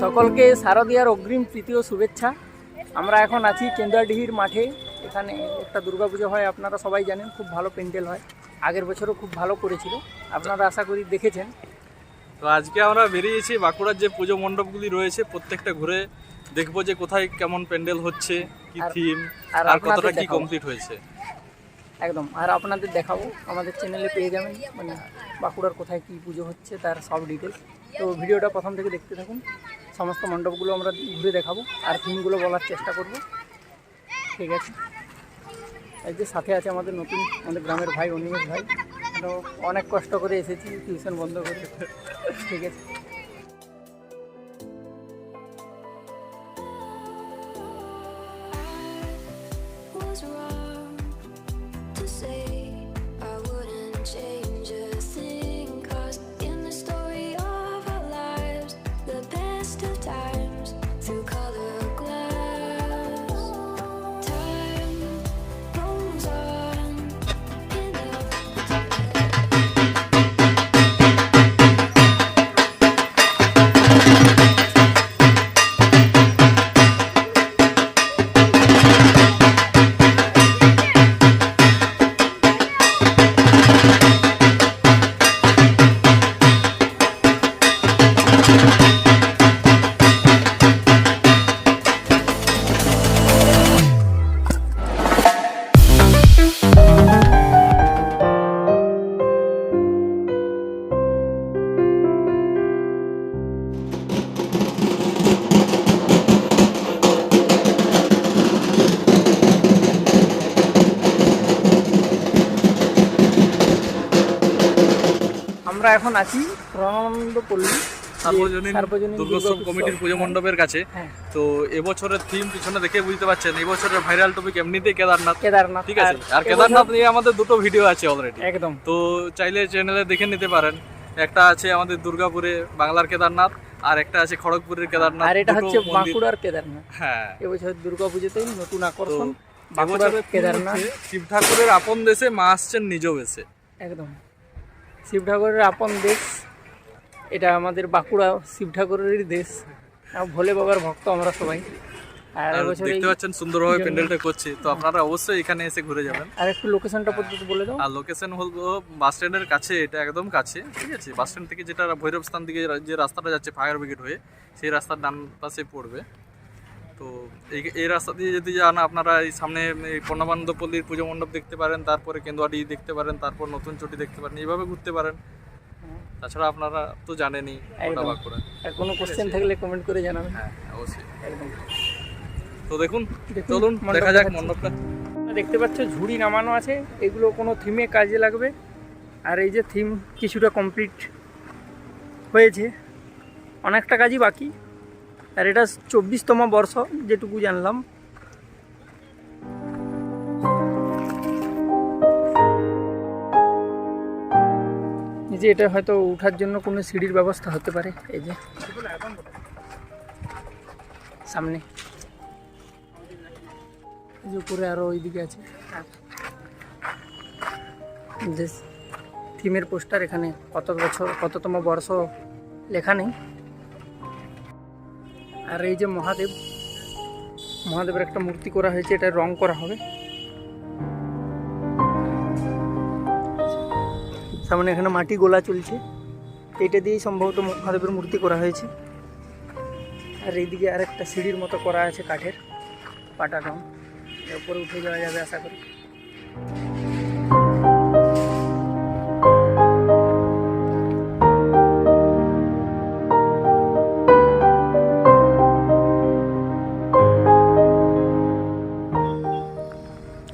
সকলকে শারদীয়ার অগ্রিম তৃতীয় শুভেচ্ছা। আমরা এখন আছি কেন্দ্রাডিহির মাঠে। এখানে একটা দুর্গাপুজো হয় আপনারা সবাই জানেন খুব ভালো প্যান্ডেল হয়। আগের বছরও খুব ভালো করেছিল। আপনারা আশা করি দেখেছেন। তো আজকে আমরা বেরিয়েছি বাঁকুড়ার যে পুজো মণ্ডপগুলি রয়েছে প্রত্যেকটা ঘুরে দেখব যে কোথায় কেমন প্যান্ডেল হচ্ছে কি থিম আর আর কতটা কি কমপ্লিট হয়েছে। একদম। আর আপনাদের দেখাবো। আমাদের চ্যানেলে পেয়ে যাবেন। মানে বাঁকুড়ার কোথায় কী পুজো হচ্ছে তার সব ডিটেলস তো ভিডিওটা প্রথম থেকে দেখতে থাকুন। সমস্ত মণ্ডপগুলো আমরা ঘুরে দেখাবো আর থিমগুলো বলার চেষ্টা করব। ঠিক আছে? এই যে সাথে আছে আমাদের নতুন, আমাদের গ্রামের ভাই, অনিমেষ ভাই। অনেক কষ্ট করে এসেছি টিউশন বন্ধ করে। ঠিক আছে? আছি রণানন্দপল্লী যে সার্বজনীন সার্বজনীন দুর্গোৎসব দুর্গোৎসব। কমিটির পুজো মণ্ডপের কাছে। হ্যাঁ তো এবছরের থিম পিছনে দেখে বুঝতে পারছেন এবছরের ভাইরাল টপিক এমনিতেই কেদারনাথ। কেদারনাথ ঠিক আছে? আর কেদারনাথ নিয়ে আমাদের দুটো ভিডিও আছে অলরেডি একদম। তো চাইলে চ্যানেলে দেখে নিতে পারেন। একটা আছে আমাদের দুর্গাপুরে বাংলার কেদারনাথ আর একটা আছে খড়গপুরের কেদারনাথ। আর এটা হচ্ছে বাঁকুড়ার কেদারনাথ। হ্যাঁ। এবছর দুর্গা পুজোতেই নতুন আকর্ষণ বাঁকুড়ার কেদারনাথ। শিব ঠাকুরের আপন দেশে মা আসছেন নিজ বেশে একদম। শিব ঠাকুরের আপন দেশ। এটা আমাদের বাঁকুড়া শিব ঠাকুরেরই দেশ ভোলে বাবার ভক্ত আমরা সবাই। আর দেখতে পাচ্ছেন সুন্দরভাবে প্যান্ডেলটা করছে। তো আপনারা অবশ্যই এখানে এসে ঘুরে যাবেন। আর একটু লোকেশনটা পদ্ধতি বলে দাও। আর লোকেশন হলো বাস স্ট্যান্ডের কাছে এটা একদম কাছে ঠিক আছে? বাস স্ট্যান্ড থেকে যেটা ভৈরব স্থান দিকে যে রাস্তাটা যাচ্ছে ফায়ার ব্রিগেড হয়ে সেই রাস্তার ডান পাশে পড়বে। তো এই এই রাস্তা দিয়ে যদি যান আপনারা এই সামনে এই পূর্ণবানন্দপল্লীর পুজো মণ্ডপ দেখতে পারেন তারপরে কেন্দুয়াডি দেখতে পারেন তারপর নতুন চটি দেখতে পারেন এইভাবে ঘুরতে পারেন। তাছাড়া আপনারা তো জানেনই আর কোনো কোশ্চেন থাকলে কমেন্ট করে জানাবেন। হ্যাঁ অবশ্যই। একদম। তো দেখুন দেখুন, চলুন দেখা যাক মণ্ডপটা। দেখতে পাচ্ছ ঝুড়ি নামানো আছে এগুলো কোনো থিমে কাজে লাগবে। আর এই যে থিম কিছুটা কমপ্লিট হয়েছে। অনেকটা কাজই বাকি। আর এটা চব্বিশতম বর্ষ, যেটুকু জানলাম। যে এটা হয়তো ওঠার জন্য কোনো সিঁড়ির ব্যবস্থা হতে পারে, এই যে। সামনে। উপরে আরও ওইদিকে আছে। থিমের পোস্টার এখানে কত বছর, কততম বর্ষ লেখা নেই। আর এই যে মহাদেব, মহাদেবের একটা মূর্তি করা হয়েছে এটা রং করা হবে। সামনে এখানে মাটি গোলা চলছে। এইটা দিয়েই সম্ভবত মহাদেবের মূর্তি করা হয়েছে। আর এইদিকে আরেকটা সিঁড়ির মতো করা আছে কাঠের, পাটা রং। উপরে উঠে যাওয়া যাবে, আশা করি।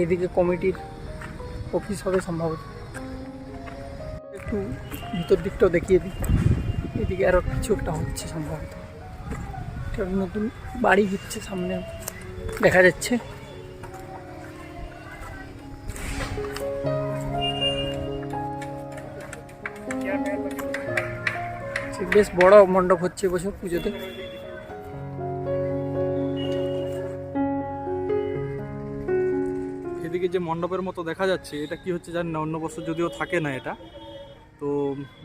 এইদিকে কমিটির অফিস হবে সম্ভবত। একটু ভিতর দিকটাও দেখিয়ে দিই। এদিকে আরও কিছু একটা হচ্ছে সম্ভবত। নতুন বাড়ি হচ্ছে সামনে, দেখা যাচ্ছে। বেশ বড় মণ্ডপ হচ্ছে এবছর পুজোতে। এদিকে যে মণ্ডপের মতো দেখা যাচ্ছে, এটা কি হচ্ছে জানি না, অন্য বছর যদিও থাকে না এটা। তো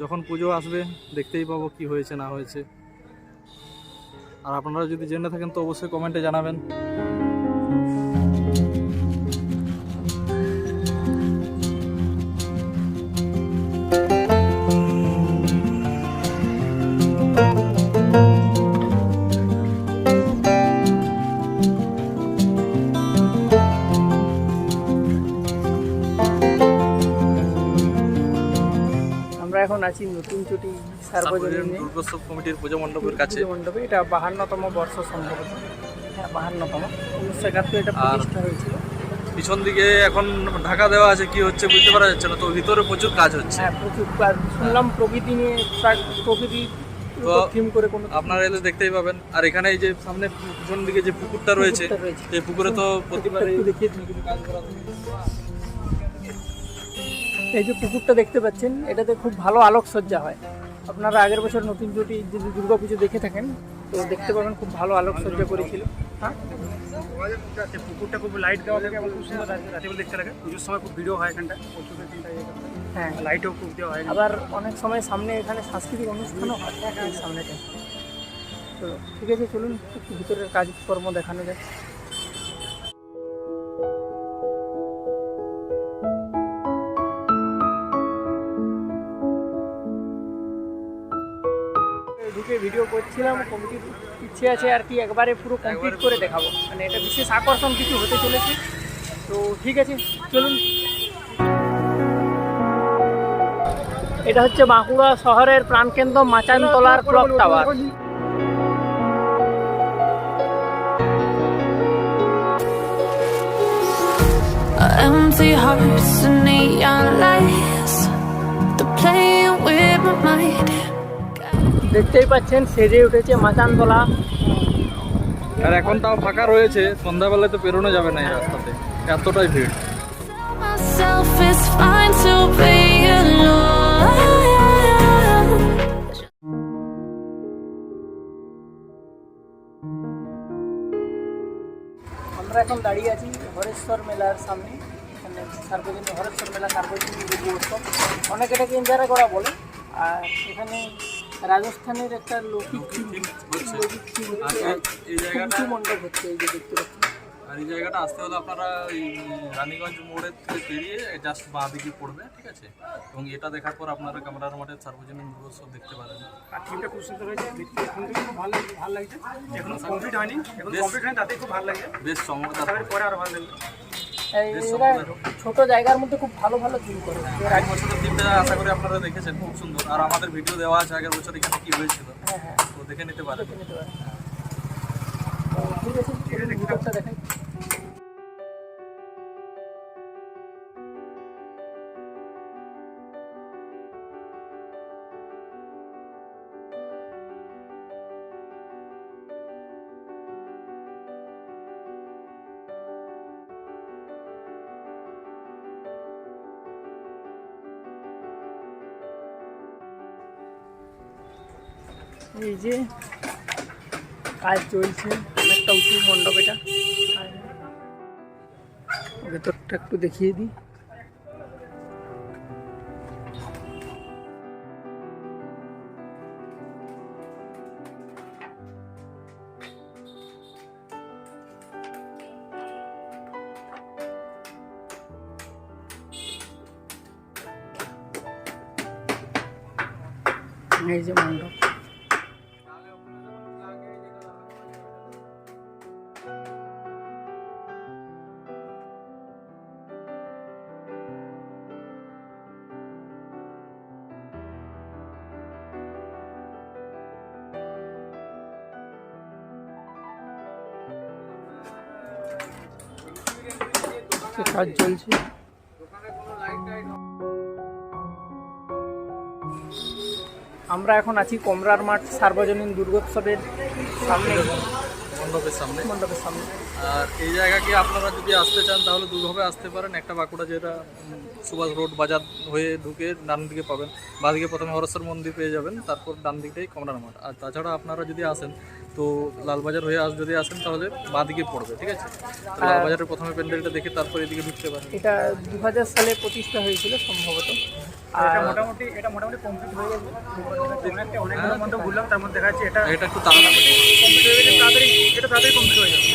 যখন পুজো আসবে, দেখতেই পাবো কি হয়েছে, না হয়েছে। আর আপনারা যদি জেনে থাকেন, তো অবশ্যই কমেন্টে জানাবেন। আছি নতুন চুটি সার্বজনীন দুর্গোৎসব কমিটির পুজো মণ্ডপের কাছে। মণ্ডপে এটা বাহান্নতম বর্ষ সম্ভবত হ্যাঁ বাহান্নতম। উনিশশো একাত্তর এটা প্রতিষ্ঠা হয়েছিল। পিছন দিকে এখন ঢাকা দেওয়া আছে কি হচ্ছে বুঝতে পারা যাচ্ছে না। তো ভিতরে প্রচুর কাজ হচ্ছে। হ্যাঁ প্রচুর আর শুনলাম প্রকৃতি নিয়ে প্রাক- প্রকৃতি তো করে কোনো আপনারা এলে দেখতেই পাবেন। আর এখানে এই যে সামনে পিছন দিকে যে পুকুরটা রয়েছে এই পুকুরে তো প্রতিবার দেখিয়ে দিই। এই যে পুকুরটা দেখতে পাচ্ছেন, এটাতে খুব ভালো আলোকসজ্জা হয়। আপনারা আগের বছর নতুন জুটি যদি দুর্গা পুজো দেখে থাকেন, তো দেখতে পাবেন খুব ভালো আলোকসজ্জা করেছিল। হ্যাঁ? পুকুরটা খুব লাইট দেওয়া থাকে খুব সুন্দর দেখতে লাগে পুজোর সময় খুব ভিডিও হয়। এখানটা হয়। লাইটও খুব দেওয়া হয় আবার অনেক সময় সামনে এখানে সাংস্কৃতিক অনুষ্ঠানও হয় সামনেটা তো ঠিক আছে, চলুন ভিতরের কাজকর্ম দেখানো যায় ভিডিও করছিলাম কমিটির ইচ্ছে আছে আর কি একবারে পুরো কমপ্লিট করে দেখাবো মানে এটা বিশেষ আকর্ষণ কিছু হতে চলেছে তো ঠিক আছে, চলুন এটা হচ্ছে বাঁকুড়া শহরের প্রাণকেন্দ্র মাচানতলার clock tower Empty hearts and neon lights. They're playing with my mind. দেখতেই পাচ্ছেন সেজে উঠেছে মাচানতলা আর এখন তাও ফাঁকা রয়েছে সন্ধ্যাবেলায় তো পেরোনো যাবে না এই রাস্তাতে। এতটাই ভিড়. আমরা এখন দাঁড়িয়ে আছি হরেশ্বর মেলার সামনে। এখানে সার্বজনীন হরেশ্বর মেলা সার্বজনীন দুর্গ উৎসব। অনেক এটাকে ইন্দিরা করা বলে। আর এখানে রাজস্থানের একটা লৌকিক এই- জায়গাটা- হচ্ছে এই যে দেখতে পাচ্ছেন আর এই জায়গাটা আসতে হলে আপনারা এই রানীগঞ্জ মোড়ের থেকে পেরিয়ে জাস্ট বাঁ দিকে পড়বে ঠিক আছে? এবং এটা দেখার পর আপনারা কামরার মাঠের সার্বজনীন দুর্গোৎসব দেখতে পারেন আর থিমটা খুব সুন্দর হয়েছে দেখতে এখন থেকে খুব ভালো লাগছে ভালো লাগছে। এখনও কমপ্লিট হয়নি এখন বেশ। কমপ্লিট হয়নি তাতেই খুব ভালো লাগছে বেশ চমৎকার। পরে আরও ভালো লাগবে। ছোট জায়গার মধ্যে খুব ভালো ভালো থিম করে। এক বছরের দিনটা আশা করি আপনারা দেখেছেন খুব সুন্দর। আর আমাদের ভিডিও দেওয়া আছে আগের বছর এখানে কি হয়েছিল? হ্যাঁ হ্যাঁ। তো দেখে নিতে পারেন। ঠিক আছে। চলুন ভিতরটা দেখাই এই যে কাজ চলছে অনেকটা উঁচু মণ্ডপ এটা আর ভেতরটা একটু দেখিয়ে দিই এই যে মণ্ডপ যে কাজ চলছে। আমরা এখন আছি কমরার মাঠ সার্বজনীন দুর্গোৎসবের সামনে। মণ্ডপের সামনে। মণ্ডপের সামনে। আর এই জায়গাকে আপনারা যদি আসতে চান তাহলে দুভাবে আসতে পারেন। একটা বাঁকুড়া যেটা সুভাষ রোড বাজার হয়ে ঢুকে ডান দিকে পাবেন। বাঁ দিকে প্রথমে হরেশ্বর মন্দির পেয়ে যাবেন তারপর ডান দিকটাই কমরার মাঠ। আর তাছাড়া আপনারা যদি আসেন তো লালবাজার হয়ে আস যদি আসেন তাহলে বাঁ দিকে পড়বে ঠিক আছে? লালবাজারের প্রথমে প্যান্ডেলটা দেখে তারপর এদিকে ঢুকতে পারেন। এটা দু হাজার সালে প্রতিষ্ঠা হয়েছিল সম্ভবত। আর এটা মোটামুটি এটা মোটামুটি কমপ্লিট হয়ে গেছে। ঘুরলাম তার মধ্যে দেখা যাচ্ছে এটা এটা একটু তাড়াতাড়ি কমপ্লিট হয়ে গেছে তাড়াতাড়ি এটা তাড়াতাড়ি কমপ্লিট হয়ে যাবে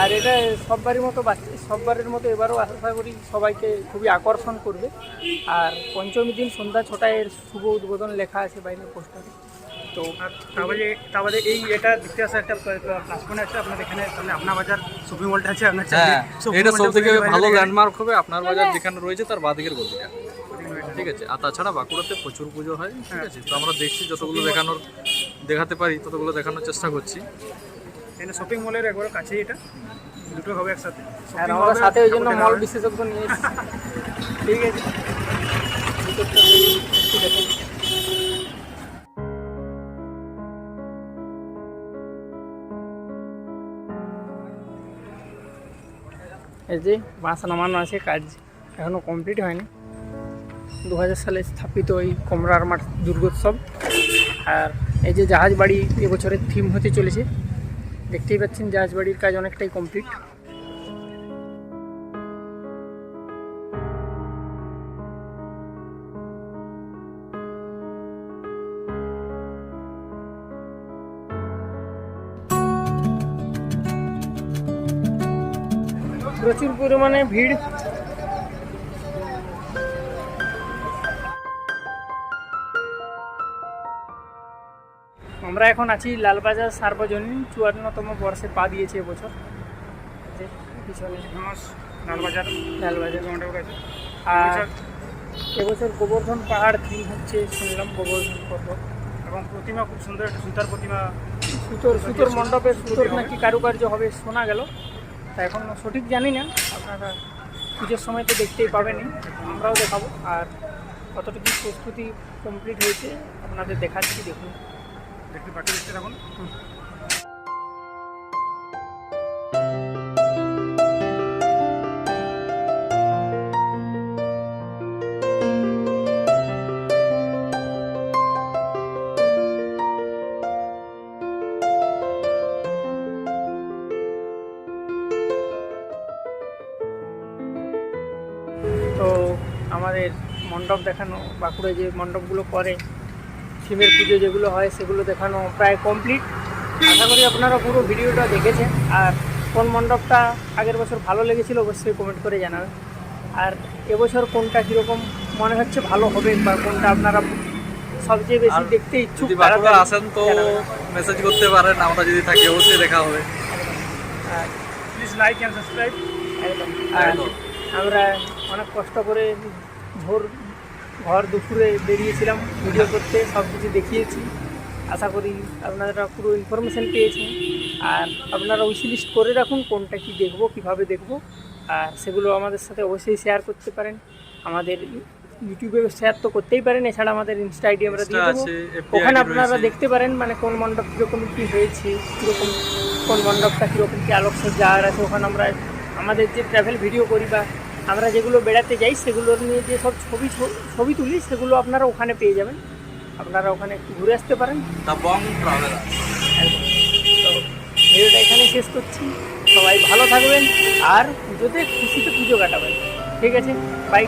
আর এটা সববারের মতো বাচ্চা সববারের মতো এবারও আশা করি সবাইকে খুবই আকর্ষণ করবে। আর পঞ্চমী দিন সন্ধ্যা ছটায় শুভ উদ্বোধন লেখা আছে বাইরের পোস্টারে। তো তারপরে তারপরে এই এটা দেখতে আসা একটা প্লাস পয়েন্ট আছে আপনার এখানে সামনে আপনার বাজার শপিং মলটা আছে আপনার হ্যাঁ এটা mall সব থেকে ভালো ল্যান্ডমার্ক হবে আপনার বাজার যেখানে রয়েছে তার বাদিকের গলিটা। ঠিক আছে আর তাছাড়া বাঁকুড়াতে প্রচুর পুজো হয় ঠিক আছে? তো আমরা দেখছি যতগুলো দেখানোর দেখাতে পারি ততগুলো দেখানোর চেষ্টা করছি। এখানে শপিং মলের একবার কাছেই এটা। দুটো হবে একসাথে। আর আমরা সাথে ওই জন্য মল বিশেষজ্ঞ নিয়ে ঠিক আছে। এই যে বাঁশ নামানো আছে কাজ এখনও কমপ্লিট হয়নি। দু হাজার সালে স্থাপিত এই কমরার মাঠ দুর্গোৎসব। আর এই যে জাহাজ বাড়ি এবছরের থিম হতে চলেছে। দেখতেই পাচ্ছেন জাহাজ বাড়ির কাজ অনেকটাই কমপ্লিট প্রচুর পরিমাণে ভিড়। আমরা এখন আছি লালবাজার সার্বজনীন চুয়ান্নতম বর্ষে পা দিয়েছে এবছর। পিছনে লালবাজার। লালবাজার। আর এবছর গোবর্ধন পাহাড় থিম হচ্ছে শুনলাম গোবর্ধন পর্বত এবং প্রতিমা খুব সুন্দর একটা সুতার প্রতিমা। সুতোর সুতোর মণ্ডপে সুতোর নাকি কারুকার্য হবে শোনা গেল। তা এখন সঠিক জানি না। আপনারা পুজোর সময় তো দেখতেই পাবেনই, আমরাও দেখাবো। আর কতটুকু প্রস্তুতি কমপ্লিট হয়েছে, আপনাদের দেখাচ্ছি, দেখুন। দেখতে পাচ্ছি দেখতে থাকুন। আমাদের মণ্ডপ দেখানো বাঁকুড়ায় যে মণ্ডপগুলো করে শিবের পুজো যেগুলো হয় সেগুলো দেখানো প্রায় কমপ্লিট আশা করি আপনারা পুরো ভিডিওটা দেখেছেন। আর কোন মণ্ডপটা আগের বছর ভালো লেগেছিল অবশ্যই কমেন্ট করে জানাবেন। আর এবছর কোনটা কীরকম মনে হচ্ছে ভালো হবে বা কোনটা আপনারা সবচেয়ে বেশি দেখতে ইচ্ছুক বাঁকুড়া আসেন তো মেসেজ করতে পারেন আমরা যদি থাকি অবশ্যই দেখা হবে। আর প্লিজ লাইক অ্যান্ড সাবস্ক্রাইব একদম। আর আমরা অনেক কষ্ট করে ভোর ঘর দুপুরে বেরিয়েছিলাম ভিডিও করতে সব কিছু দেখিয়েছি। আশা করি আপনারা পুরো ইনফরমেশান পেয়েছেন। আর আপনারা উইশ লিস্ট করে রাখুন কোনটা কি দেখব কীভাবে দেখব। আর সেগুলো আমাদের সাথে অবশ্যই শেয়ার করতে পারেন। আমাদের ইউটিউবে শেয়ার তো করতেই পারেন এছাড়া আমাদের ইনস্টা আইডি আমরা দিয়ে দেবো। ওখানে আপনারা দেখতে পারেন মানে কোন মণ্ডপ কীরকম কী হয়েছে কীরকম কোন মণ্ডপটা কীরকম কী আলোকসজ্জা আর আছে ওখানে আমরা আমাদের যে ট্রাভেল ভিডিও করি বা আমরা যেগুলো বেড়াতে যাই সেগুলোর নিয়ে যে সব ছবি ছ- ছবি তুলি সেগুলো আপনারা ওখানে পেয়ে যাবেন। আপনারা ওখানে একটু ঘুরে আসতে পারেন। ভিডিওটা এখানে শেষ করছি। সবাই ভালো থাকবেন আর পুজোতে খুশিতে পুজো কাটাবেন। ঠিক আছে বাই